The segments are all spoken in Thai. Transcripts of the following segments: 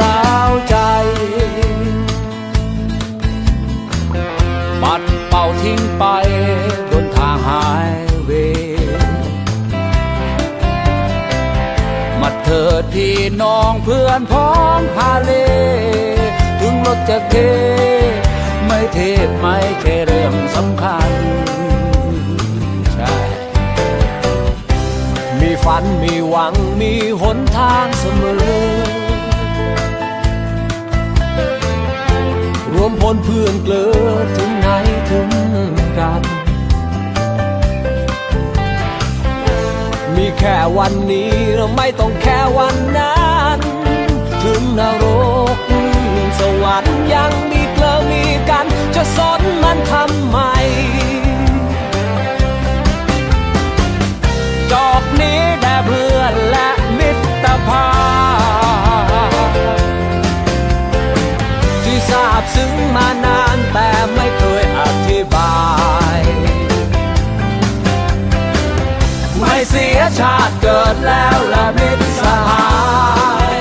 ร้าวใจ ปัดเป่าทิ้งไปบนทางหายเว มาเถิดพี่น้องเพื่อนพ้องพาเล ถึงรถจะเท ไม่เทศไม่แค่เรื่องสำคัญใช่มีฝันมีหวังมีหนทางเสมอ รวมพลเพื่อนเกลือถึงไหนถึงกัน มีแค่วันนี้เราไม่ต้องแค่วันนั้นถึงนรกสวรรค์ยังมีเกลือมีกันจะสน ชาติเกิดแล้วและมิตรสหาย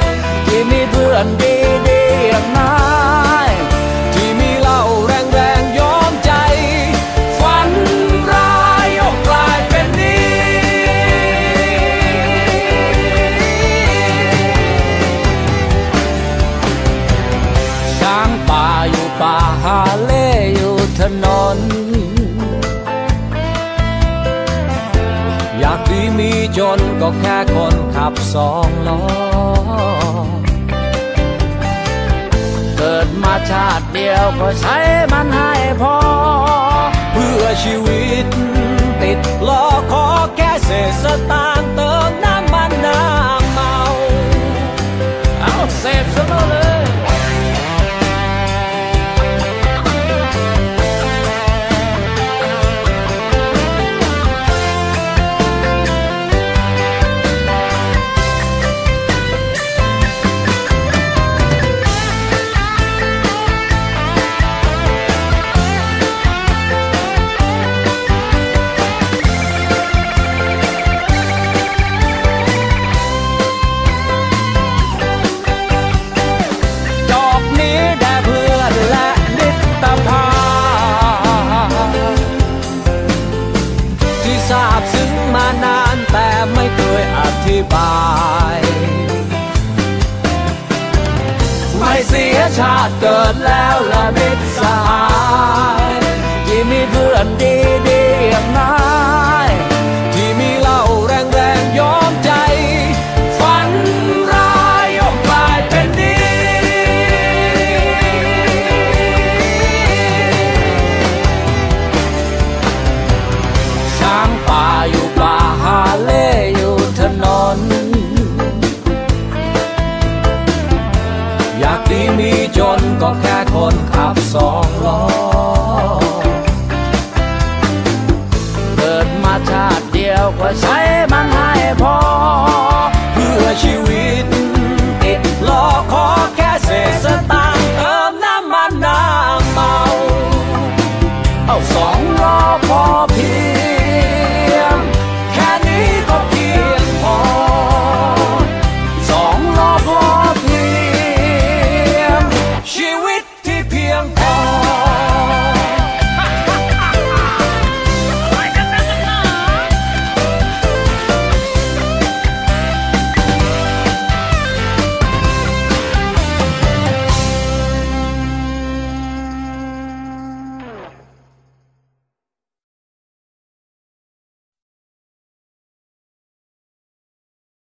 ที่มีเพื่อนดีดีๆอย่างนั้น จนก็แค่คนขับสองล้อ เกิดมาชาติเดียวก็ใช้มันให้พอ เพื่อชีวิตติดล้อขอแค่เศษสตางค์เติม แต่ไม่เคยอธิบาย ไม่เสียชาติเกิดแล้วละมิตร จนก็แค่คนขับสองล้อ เกิดมาชาติเดียวก็ใช้